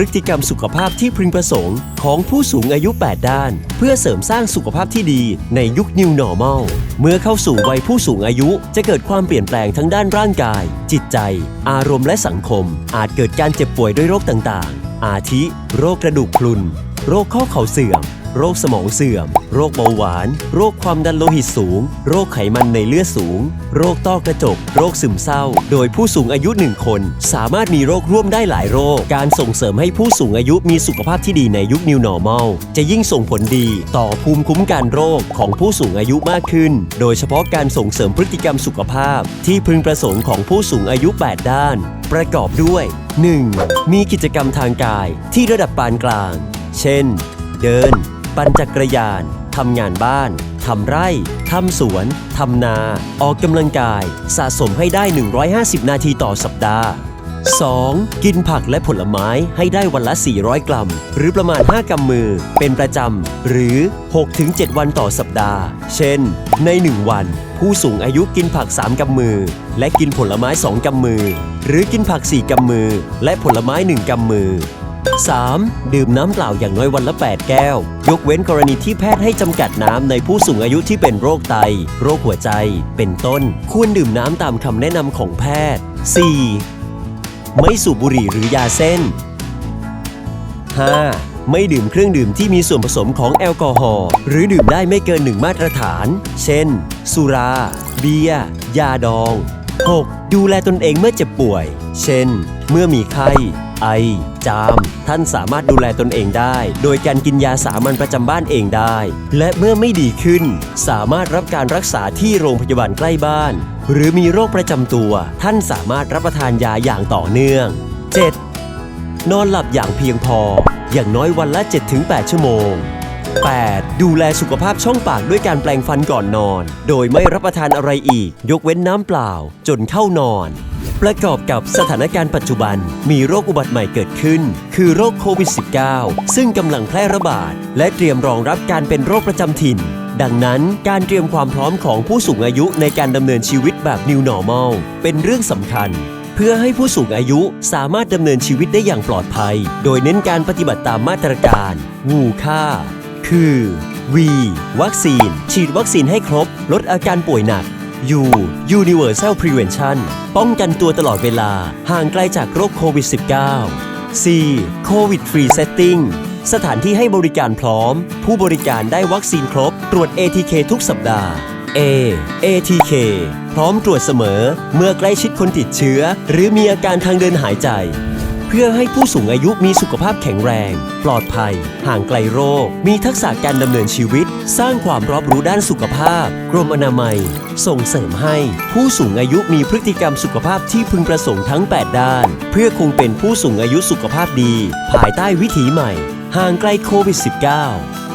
พฤติกรรมสุขภาพที่พึงประสงค์ ของผู้สูงอายุ 8 ด้าน เพื่อเสริมสร้างสุขภาพที่ดีในยุค New Normal เมื่อเข้าสู่วัยผู้สูงอายุจะเกิดความเปลี่ยนแปลงทั้งด้านร่างกาย จิตใจ อารมณ์และสังคม อาจเกิดการเจ็บป่วยด้วยโรคต่างๆ อาทิ โรคกระดูกพรุน โรคข้อเข่าเสื่อม โรคสมองเสื่อม โรคเบาหวาน โรคความดันโลหิตสูง โรคไขมันในเลือดสูง โรคต้อกระจก โรคซึมเศร้า โดยผู้สูงอายุหนึ่งคน สามารถมีโรคร่วมได้หลายโรค การส่งเสริมให้ผู้สูงอายุมีสุขภาพที่ดีในยุค New Normal จะยิ่งส่งผลดีต่อภูมิคุ้มกันโรคของผู้สูงอายุมากขึ้น โดยเฉพาะการส่งเสริมพฤติกรรมสุขภาพ ที่พึงประสงค์ของผู้สูงอายุ 8 ด้าน ประกอบด้วย 1. มีกิจกรรมทางกายที่ระดับปานกลาง เช่น เดิน ปั่นจักรยาน ทำงานบ้าน ทำไร่ ทำสวน ทำนา ออกกำลังกาย สะสมให้ได้ 150 นาทีต่อสัปดาห์ 2. กินผักและผลไม้ให้ได้วันละ 400 กรัม หรือประมาณ 5กำมือ เป็นประจำ หรือ 6-7 วันต่อสัปดาห์ เช่น ใน 1 วัน ผู้สูงอายุกินผัก 3กำมือ และกินผลไม้ 2กำมือ หรือกินผัก 4กำมือ และผลไม้ 1กำมือ 3. ดื่มน้ำเปล่าอย่างน้อยวันละ 8 แก้ว ยกเว้นกรณีที่แพทย์ให้จำกัดน้ำในผู้สูงอายุที่เป็นโรคไต โรคหัวใจ เป็นต้น ควรดื่มน้ำตามคำแนะนำของแพทย์ 4. ไม่สูบบุหรี่หรือยาเส้น 5. ไม่ดื่มเครื่องดื่มที่มีส่วนผสมของแอลกอฮอล์หรือดื่มได้ไม่เกินหนึ่งมาตรฐาน เช่น สุรา เบียร์ ยาดอง 6. ดูแลตนเองเมื่อเจ็บป่วย เช่น เมื่อมีไข้ ไอ จาม ท่านสามารถดูแลตนเองได้ โดยการกินยาสามัญประจำบ้านเองได้ และเมื่อไม่ดีขึ้น สามารถรับการรักษาที่โรงพยาบาลใกล้บ้าน หรือมีโรคประจำตัว ท่านสามารถรับประทานยาอย่างต่อเนื่อง 7. นอนหลับอย่างเพียงพอ อย่างน้อยวันละ 7-8 ชั่วโมง 8. ดูแลสุขภาพช่องปากด้วยการแปรงฟันก่อนนอน โดยไม่รับประทานอะไรอีก ยกเว้นน้ำเปล่า จนเข้านอน ประกอบกับสถานการณ์ปัจจุบันมีโรคอุบัติใหม่เกิดขึ้น คือโรคโควิด -19 ซึ่งกำลังแพร่ระบาด และเตรียมรองรับการเป็นโรคประจำถิ่น ดังนั้นการเตรียมความพร้อมของผู้สูงอายุในการดำเนินชีวิตแบบ New Normal เป็นเรื่องสำคัญเพื่อให้ผู้สูงอายุสามารถดำเนินชีวิตได้อย่างปลอดภัย โดยเน้นการปฏิบัติตามมาตรการ วูค่า คือ V วัคซีน ฉีดวัคซีนให้ครบ ลดอาการป่วยหนัก U Universal Prevention ป้องกันตัวตลอดเวลา ห่างไกลจากโรคโควิด -19 4. COVID Free Setting สถานที่ให้บริการพร้อม ผู้บริการได้วัคซีนครบ ตรวจ ATK ทุกสัปดาห์ A ATK พร้อมตรวจเสมอ เมื่อใกล้ชิดคนติดเชื้อ หรือมีอาการทางเดินหายใจ เพื่อให้ผู้สูงอายุมีสุขภาพแข็งแรง ปลอดภัย ห่างไกลโรค มีทักษะการดำเนินชีวิต สร้างความรอบรู้ด้านสุขภาพ กรมอนามัย ส่งเสริมให้ผู้สูงอายุมีพฤติกรรมสุขภาพที่พึงประสงค์ทั้ง 8 ด้าน เพื่อคงเป็นผู้สูงอายุสุขภาพดี ภายใต้วิถีใหม่ ห่างไกลโควิด -19